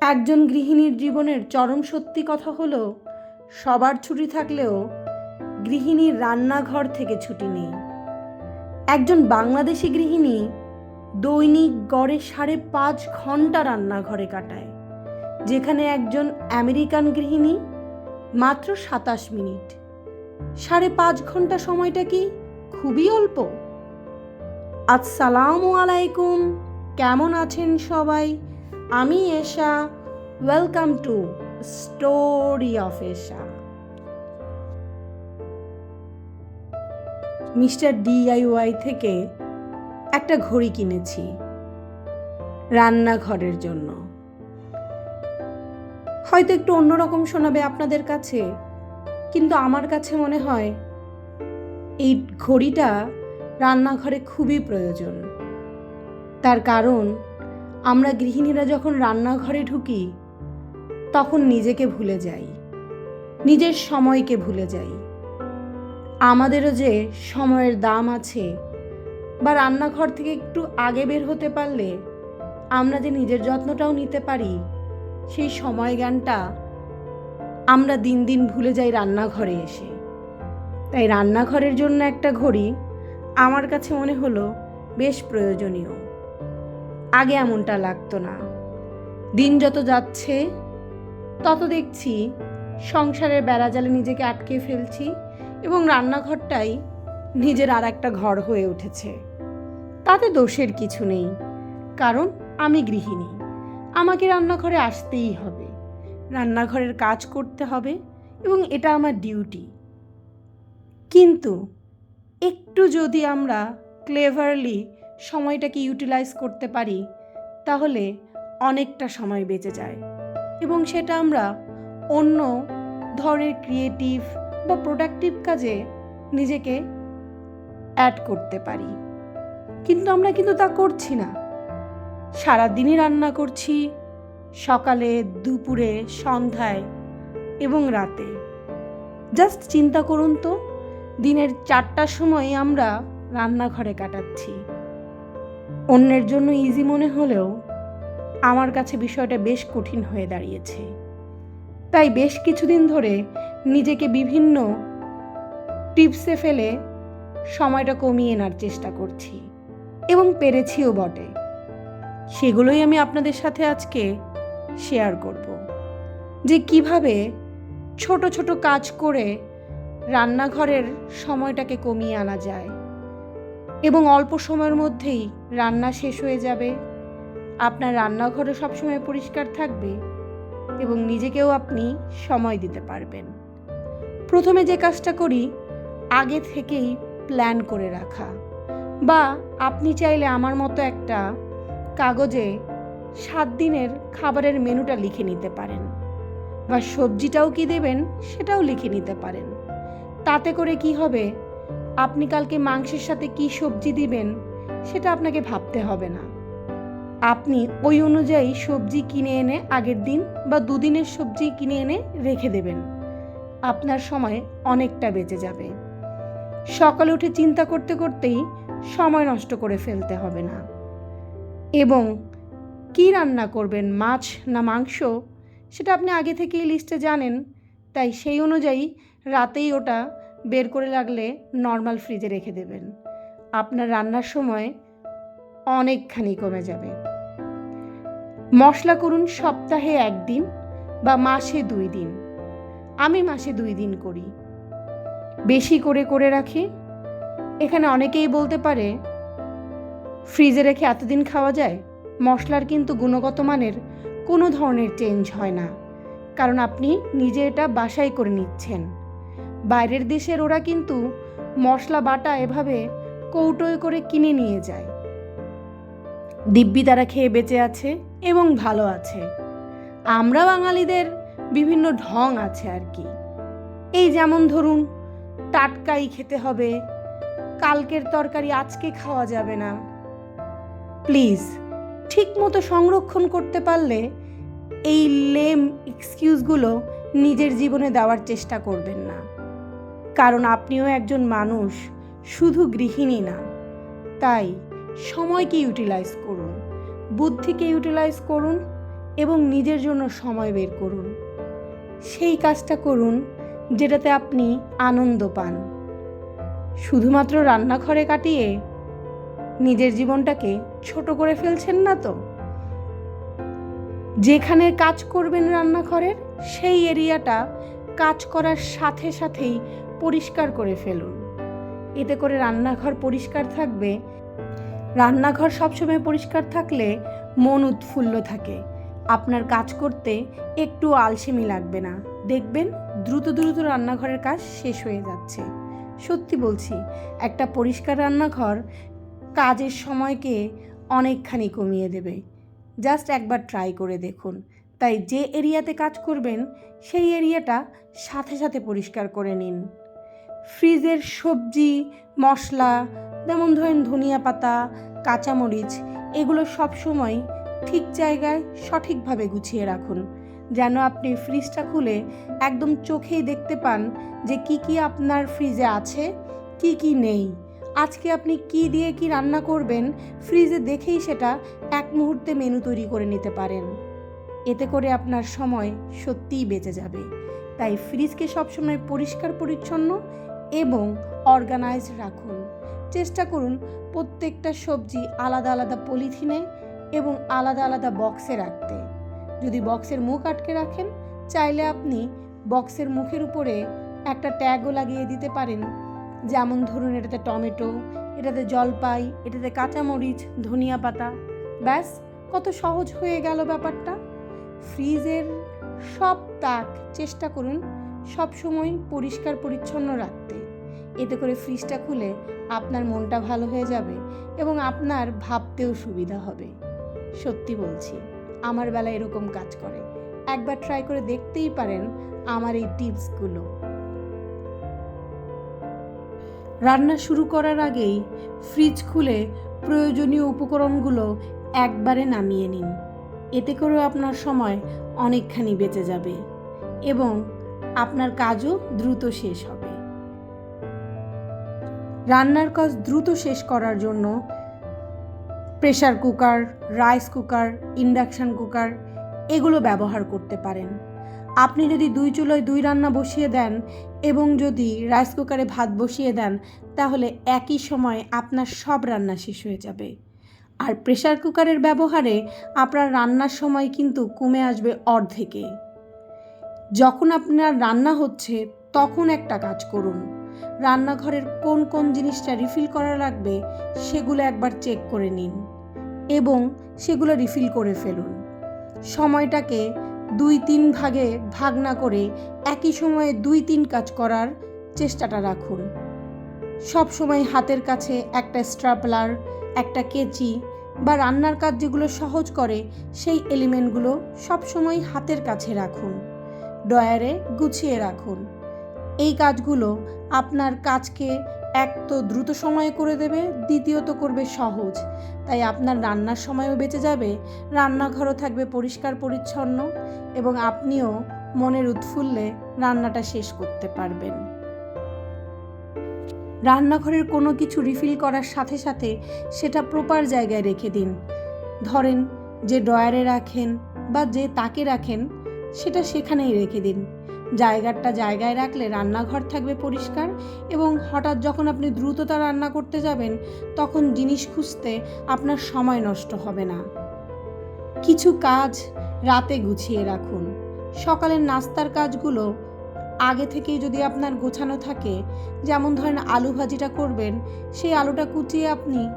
একজন গৃহিণীর জীবনের চরম সত্যি কথা হলো, সবার ছুটি থাকলেও গৃহিণীর রান্নাঘর থেকে ছুটি নেই। একজন বাংলাদেশি গৃহিণী দৈনিক গড়ে সাড়ে পাঁচ ঘণ্টা রান্নাঘরে কাটায়, যেখানে একজন আমেরিকান গৃহিণী মাত্র সাতাশ মিনিট। সাড়ে পাঁচ ঘণ্টা সময়টা কি খুবই অল্প? আসসালামু আলাইকুম, কেমন আছেন সবাই? আমি Esha welcome to story of Esha. Mister DIY থেকে একটা ঘড়ি কিনেছি, রান্নাঘরের জন্য। হয়তো একটু অন্যরকম শোনাবে আপনাদের কাছে, কিন্তু আমার কাছে মনে হয়, এই ঘড়িটা রান্নাঘরে খুবই প্রয়োজন। তার কারণ আমরা গৃহিণীরা যখন রান্নাঘরে ঢুকি, তখন নিজেকে ভুলে যাই, নিজের সময়কে ভুলে যাই। আমাদেরও যে সময়ের দাম আছে বা রান্নাঘর থেকে একটু আগে বের হতে পারলে আমরা যে নিজের যত্নটাও নিতে পারি, সেই সময় জ্ঞানটা আমরা দিন দিন ভুলে যাই রান্নাঘরে এসে। তাই রান্নাঘরের জন্য একটা ঘড়ি আমার কাছে মনে হলো বেশ প্রয়োজনীয়। আগে এমনটা লাগতো না। দিন যত যাচ্ছে, তত দেখছি সংসারের বেড়াজালে নিজেকে আটকে ফেলছি এবং রান্নাঘরটাই নিজের আর একটা ঘর হয়ে উঠেছে। তাতে দোষের কিছু নেই, কারণ আমি গৃহিণী। আমাকে রান্নাঘরে আসতেই হবে। রান্নাঘরের কাজ করতে হবে এবং এটা আমার ডিউটি। কিন্তু একটু যদি আমরা ক্লেভারলি সময়টাকে ইউটিলাইজ করতে পারি, তাহলে অনেকটা সময় বেঁচে যায়। এবং সেটা আমরা অন্য ধরনের ক্রিয়েটিভ বা প্রোডাক্টিভ কাজে নিজেকে অ্যাড করতে পারি। কিন্তু আমরা কিন্তু তা করছি না। সারাদিনই রান্না করছি, সকালে, দুপুরে, সন্ধ্যায় এবং রাতে। জাস্ট চিন্তা করুন তো, দিনের চারটার সময় আমরা রান্নাঘরে কাটাচ্ছি। অন্যের জন্য ইজি মনে হলেও আমার কাছে বিষয়টা বেশ কঠিন হয়ে দাঁড়িয়েছে। তাই বেশ কিছুদিন ধরে নিজেকে বিভিন্ন টিপসে ফেলে সময়টা কমিয়ে আনার চেষ্টা করছি এবং পেরেছিও বটে। সেগুলোই আমি আপনাদের সাথে আজকে শেয়ার করব। যে কীভাবে ছোট ছোট কাজ করে রান্নাঘরের সময়টাকে কমিয়ে আনা যায়। এবং অল্প সময়ের মধ্যেই রান্না শেষ হয়ে যাবে। আপনার রান্নাঘরও সবসময় পরিষ্কার থাকবে এবং নিজেকেও আপনি সময় দিতে পারবেন। প্রথমে যে কাজটা করি, আগে থেকেই প্ল্যান করে রাখা। বা আপনি চাইলে আমার মতো একটা কাগজে সাত দিনের খাবারের মেনুটা লিখে নিতে পারেন। বা সবজিটাও কি দেবেন সেটাও লিখে নিতে পারেন। তাতে করে কি হবে? আপনি কালকে মাংসের সাথে কি সবজি দিবেন, সেটা আপনাকে ভাবতে হবে না। আপনি ওই অনুযায়ী সবজি কিনে এনে আগের দিন বা দুদিনের সবজি কিনে এনে রেখে দেবেন। আপনার সময় অনেকটা বেঁচে যাবে। সকালে উঠে চিন্তা করতে করতেই সময় নষ্ট করে ফেলতে হবে না। এবং কি রান্না করবেন, মাছ না মাংস, সেটা আপনি আগে থেকেই লিস্টে জানেন, তাই সেই অনুযায়ী রাতেই ওটা বের করে লাগলে নর্মাল ফ্রিজে রেখে দেবেন। আপনার রান্নার সময় অনেকখানি কমে যাবে। মশলা করুন সপ্তাহে একদিন বা মাসে দুই দিন। আমি মাসে দুই দিন করি। বেশি করে করে রাখি। এখানে অনেকেই বলতে পারে, ফ্রিজে রেখে এতদিন খাওয়া যায়? মশলার কিন্তু গুণগত মানের কোনো ধরনের চেঞ্জ হয় না। কারণ আপনি নিজে এটা বাসাই করে নিচ্ছেন। বাইরের দেশের ওরা কিন্তু মশলা বাটা এভাবে কৌটোয় করে কিনে নিয়ে যায়। দিব্যি তারা খেয়ে বেঁচে আছে এবং ভালো আছে। আমরা বাঙালিদের বিভিন্ন ঢং আছে আর কি। এই যেমন ধরুন, টাটকাই খেতে হবে, কালকের তরকারি আজকে খাওয়া যাবে না। প্লিজ ঠিক মতো সংরক্ষণ করতে পারলে এই লেম এক্সকিউজগুলো নিজের জীবনে দেওয়ার চেষ্টা করবেন না। কারণ আপনিও একজন মানুষ, শুধু গৃহিণী না। তাই সময়কে ইউটিলাইজ করুন, বুদ্ধিকে ইউটিলাইজ করুন এবং নিজের জন্য সময় বের করুন। সেই কাজটা করুন যেটাতে আপনি আনন্দ পান। শুধুমাত্র রান্নাঘরে কাটিয়ে নিজের জীবনটাকে ছোট করে ফেলছেন না তো? যেখানে কাজ করবেন রান্নাঘরের, সেই এরিয়াটা কাজ করার সাথে সাথেই পরিষ্কার করে ফেলুন। এতে করে রান্নাঘর পরিষ্কার থাকবে। রান্নাঘর সবসময় পরিষ্কার থাকলে মন উৎফুল্ল থাকে। আপনার কাজ করতে একটু আলসেমি লাগবে না। দেখবেন দ্রুত দ্রুত রান্নাঘরের কাজ শেষ হয়ে যাচ্ছে। সত্যি বলছি, একটা পরিষ্কার রান্নাঘর কাজের সময়কে অনেকখানি কমিয়ে দেবে। জাস্ট একবার ট্রাই করে দেখুন। তাই যে এরিয়াতে কাজ করবেন, সেই এরিয়াটা সাথে সাথে পরিষ্কার করে নিন। ফ্রিজের সবজি, মশলা, যেমন ধরেন ধনিয়া পাতা, কাঁচামরিচ, এগুলো সব সময় ঠিক জায়গায় সঠিকভাবে গুছিয়ে রাখুন। যেন আপনি ফ্রিজটা খুলে একদম চোখেই দেখতে পান যে কি কি আপনার ফ্রিজে আছে, কি কি নেই। আজকে আপনি কি দিয়ে কি রান্না করবেন, ফ্রিজে দেখেই সেটা এক মুহূর্তে মেনু তৈরি করে নিতে পারেন। এতে করে আপনার সময় সত্যিই বেঁচে যাবে। তাই ফ্রিজকে সবসময় পরিষ্কার পরিচ্ছন্ন এবং অর্গানাইজ রাখুন। চেষ্টা করুন প্রত্যেকটা সবজি আলাদা আলাদা পলিথিনে এবং আলাদা আলাদা বক্সে রাখতে। যদি বক্সের মুখ আটকে রাখেন, চাইলে আপনি বক্সের মুখের উপরে একটা ট্যাগও লাগিয়ে দিতে পারেন। যেমন ধরুন, এটাতে টমেটো, এটাতে জলপাই, এটাতে কাঁচামরিচ, ধনিয়া পাতা। ব্যাস, কত সহজ হয়ে গেল ব্যাপারটা। ফ্রিজের সব তাক চেষ্টা করুন সব সময় পরিষ্কার পরিচ্ছন্ন রাখতে। এতে করে ফ্রিজটা খুলে আপনার মনটা ভালো হয়ে যাবে এবং আপনার ভাবতেও সুবিধা হবে। সত্যি বলছি, আমার বেলা এরকম কাজ করে। একবার ট্রাই করে দেখতেই পারেন আমার এই টিপসগুলো রান্না শুরু করার আগেই ফ্রিজ খুলে প্রয়োজনীয় উপকরণগুলো একবারে নামিয়ে নিন। এতে করেও আপনার সময় অনেকখানি বেঁচে যাবে এবং আপনার কাজও দ্রুত শেষ হবে। রান্নার কাজ দ্রুত শেষ করার জন্য pressure cooker, rice cooker, induction cooker এগুলো ব্যবহার করতে পারেন। আপনি যদি দুই চুলোয় দুই রান্না বসিয়ে দেন এবং যদি রাইস কুকারে ভাত বসিয়ে দেন, তাহলে একই সময় আপনার সব রান্না শেষ হয়ে যাবে। আর প্রেশার কুকারের ব্যবহারে আপনার রান্নার সময় কিন্তু কমে আসবে অর্ধেকে। যখন আপনার রান্না হচ্ছে, তখন একটা কাজ করুন। রান্নাঘরের কোন কোন জিনিসটা রিফিল করা লাগবে, সেগুলো একবার চেক করে নিন এবং সেগুলো রিফিল করে ফেলুন। সময়টাকে দুই তিন ভাগে ভাগ না করে একই সময়ে দুই তিন কাজ করার চেষ্টাটা রাখুন। সব সময় হাতের কাছে একটা স্ট্রাপলার একটা কেচি বা রান্নার কাজ যেগুলো সহজ করে, সেই এলিমেন্টগুলো সব সময় হাতের কাছে রাখুন। ডয়ারে গুছিয়ে রাখুন। এই কাজগুলো আপনার কাজকে এক তো দ্রুত সময়ে করে দেবে, দ্বিতীয়ত করবে সহজ। তাই আপনার রান্নার সময়ও বেঁচে যাবে, রান্নাঘরও থাকবে পরিষ্কার পরিচ্ছন্ন এবং আপনিও মনের উৎফুল্লে রান্নাটা শেষ করতে পারবেন। রান্নাঘরের কোনো কিছু রিফিল করার সাথে সাথে সেটা প্রপার জায়গায় রেখে দিন। ধরেন যে ডয়ারে রাখেন বা যে তাকে রাখেন সেটা সেখানেই রেখে দিন। জায়গাটা জায়গায় রাখলে রান্নাঘর থাকবে পরিষ্কার এবং হঠাৎ যখন আপনি দ্রুততা রান্না করতে যাবেন, তখন জিনিস খুঁজতে আপনার সময় নষ্ট হবে না। কিছু কাজ রাতে গুছিয়ে রাখুন। সকালের নাস্তার কাজগুলো আগে থেকেই যদি আপনার গোছানো থাকে, যেমন ধরেন আলু ভাজিটা করবেন, সেই আলুটা কুচিয়ে আপনি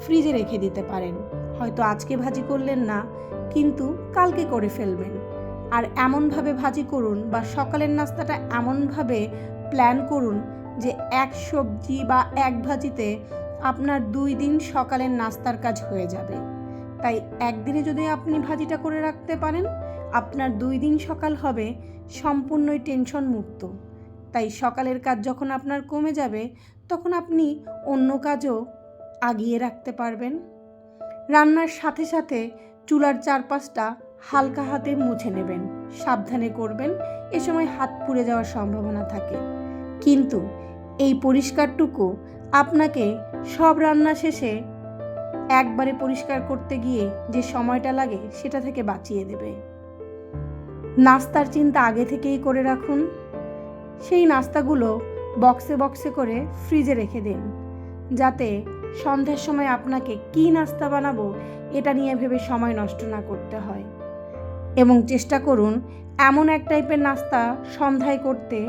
ফ্রিজে রেখে দিতে পারেন। হয়তো আজকে ভাজি করলেন না, কিন্তু কালকে করে ফেলবেন। আর এমনভাবে ভাজি করুন বা সকালের নাস্তাটা এমনভাবে প্ল্যান করুন যে এক সবজি বা এক ভাজিতে আপনার দুই দিন সকালের নাস্তার কাজ হয়ে যাবে। তাই একদিনে যদি আপনি ভাজিটা করে রাখতে পারেন, আপনার দুই দিন সকাল হবে সম্পূর্ণই টেনশন মুক্ত। তাই সকালের কাজ যখন আপনার কমে যাবে, তখন আপনি অন্য কাজও আগিয়ে রাখতে পারবেন। রান্নার সাথে সাথে চুলার চারপাশটা হালকা হাতে মুছে নেবেন, সাবধানে করবেন, এ সময় হাত পুড়ে যাওয়ার সম্ভাবনা থাকে। কিন্তু এই পরিষ্কারটুকু আপনাকে সব রান্না শেষে একবারে পরিষ্কার করতে গিয়ে যে সময়টা লাগে সেটা থেকে বাঁচিয়ে দেবে। নাস্তার চিন্তা আগে থেকেই করে রাখুন। সেই নাস্তাগুলো বক্সে বক্সে করে ফ্রিজে রেখে দিন, যাতে সন্ধ্যার সময় আপনাকে কী নাস্তা বানাবো এটা নিয়ে ভেবে সময় নষ্ট না করতে হয়। এবং চেষ্টা করুন এমন এক টাইপের নাস্তা সন্ধ্যায় করতে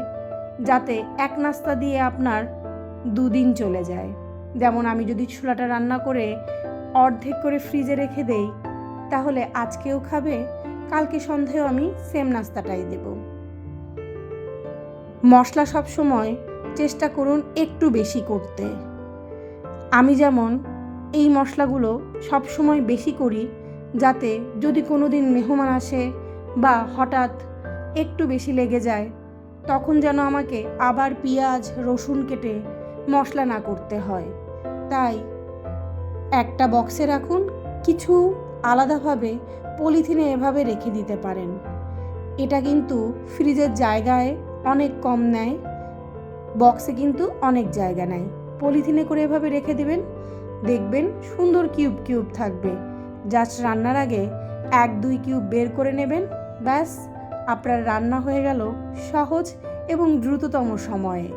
যাতে এক নাস্তা দিয়ে আপনার দুদিন চলে যায়। যেমন আমি যদি ছোলাটা রান্না করে অর্ধেক করে ফ্রিজে রেখে দেই, তাহলে আজকেও খাবে, কালকে সন্ধ্যায়ও আমি সেম নাস্তাটাই দেব। মশলা সব সময় চেষ্টা করুন একটু বেশি করতে। আমি যেমন এই মশলাগুলো সব সময় বেশি করি যাতে যদি কোনো দিন মেহমান আসে বা হঠাৎ একটু বেশি লেগে যায়, তখন যেন আমাকে আবার পেঁয়াজ, রসুন কেটে মশলা না করতে হয়। তাই একটা বক্সে রাখুন, কিছু আলাদাভাবে পলিথিনে এভাবে রেখে দিতে পারেন। এটা কিন্তু ফ্রিজের জায়গায় অনেক কম নেয়, বক্সে কিন্তু অনেক জায়গা নেয়। পলিথিনে করে এভাবে রেখে দিবেন, দেখবেন সুন্দর কিউব কিউব থাকবে। জাস্ট রান্নার আগে এক দুই কিউব বের করে নেবেন, ব্যাস। আপনার রান্না হয়ে গেল সহজ এবং দ্রুততম সময়ে।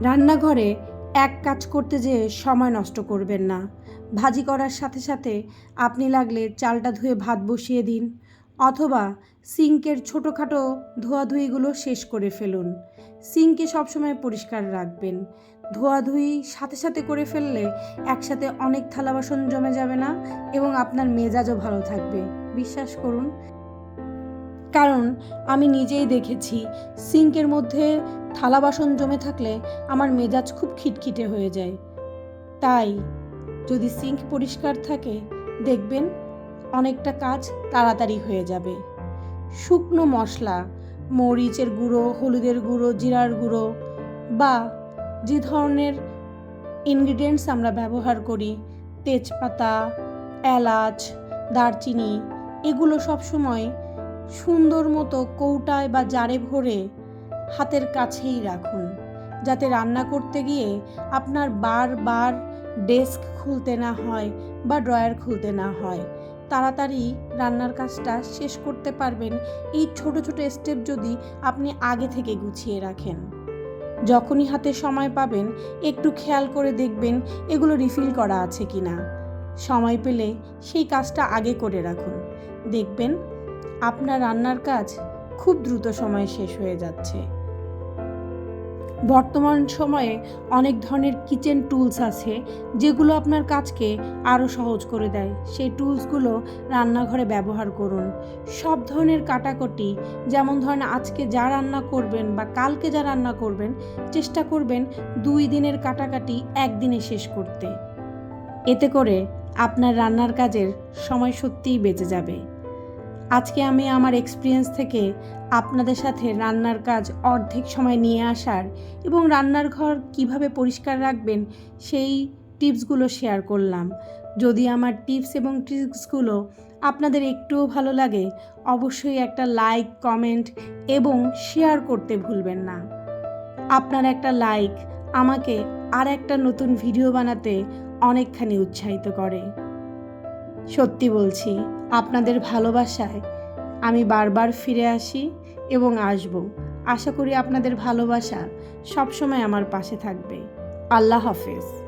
রান্নাঘরে এক কাজ করতে যেয়ে সময় নষ্ট করবেন না। ভাজি করার সাথে সাথে আপনি লাগলে চালটা ধুয়ে ভাত বসিয়ে দিন, অথবা সিঙ্কের ছোটোখাটো ধোয়াধুয়িগুলো শেষ করে ফেলুন। সিঙ্কে সবসময় পরিষ্কার রাখবেন। ধোয়াধুয়ি সাথে সাথে করে ফেললে একসাথে অনেক থালা বাসন জমে যাবে না এবং আপনার মেজাজও ভালো থাকবে। বিশ্বাস করুন। কারণ আমি নিজেই দেখেছি, সিঙ্কের মধ্যে থালা বাসন জমে থাকলে আমার মেজাজ খুব খিটখিটে হয়ে যায়। তাই যদি সিঙ্ক পরিষ্কার থাকে, দেখবেন অনেকটা কাজ তাড়াতাড়ি হয়ে যাবে। শুকনো মশলা, মরিচের গুঁড়ো, হলুদের গুঁড়ো, জিরার গুঁড়ো বা যে ধরনের ইনগ্রিডিয়েন্টস আমরা ব্যবহার করি, তেজপাতা, এলাচ, দারচিনি, এগুলো সব সময় সুন্দর মতো কৌটায় বা জারে ভরে হাতের কাছেই রাখুন। যাতে রান্না করতে গিয়ে আপনার বারবার ডেস্ক খুলতে না হয় বা ড্রয়ার খুলতে না হয়। তাড়াতাড়ি রান্নার কাজটা শেষ করতে পারবেন। এই ছোট ছোট স্টেপ যদি আপনি আগে থেকে গুছিয়ে রাখেন। যখনই হাতে সময় পাবেন, একটু খেয়াল করে দেখবেন এগুলো রিফিল করা আছে কি না সময় পেলে সেই কাজটা আগে করে রাখুন। দেখবেন আপনার রান্নার কাজ খুব দ্রুত সময়ে শেষ হয়ে যাচ্ছে। বর্তমান সময়ে অনেক ধরনের কিচেন টুলস আছে যেগুলো আপনার কাজকে আরও সহজ করে দেয়। সেই টুলসগুলো রান্নাঘরে ব্যবহার করুন। সব ধরনের কাটাকুটি, যেমন ধরেন আজকে যা রান্না করবেন বা কালকে যা রান্না করবেন, চেষ্টা করবেন দুই দিনের কাটাকাটি একদিনে শেষ করতে। এতে করে আপনার রান্নার কাজের সময় সত্যিই বেঁচে যাবে। আজকে আমি আমার এক্সপিরিয়েন্স থেকে আপনাদের সাথে রান্নার কাজ অর্ধেক সময় নিয়ে আসার এবং রান্নার ঘর কীভাবে পরিষ্কার রাখবেন সেই টিপসগুলো শেয়ার করলাম। যদি আমার টিপস এবং ট্রিক্সগুলো আপনাদের একটুও ভালো লাগে, অবশ্যই একটা লাইক কমেন্ট এবং শেয়ার করতে ভুলবেন না। আপনার একটা লাইক আমাকে আর একটা নতুন ভিডিও বানাতে অনেকখানি উৎসাহিত করে। সত্যি বলছি, আপনাদের ভালোবাসায় আমি বারবার ফিরে আসি এবং আসব। আশা করি আপনাদের ভালোবাসা সবসময় আমার পাশে থাকবে। আল্লাহ হাফেজ।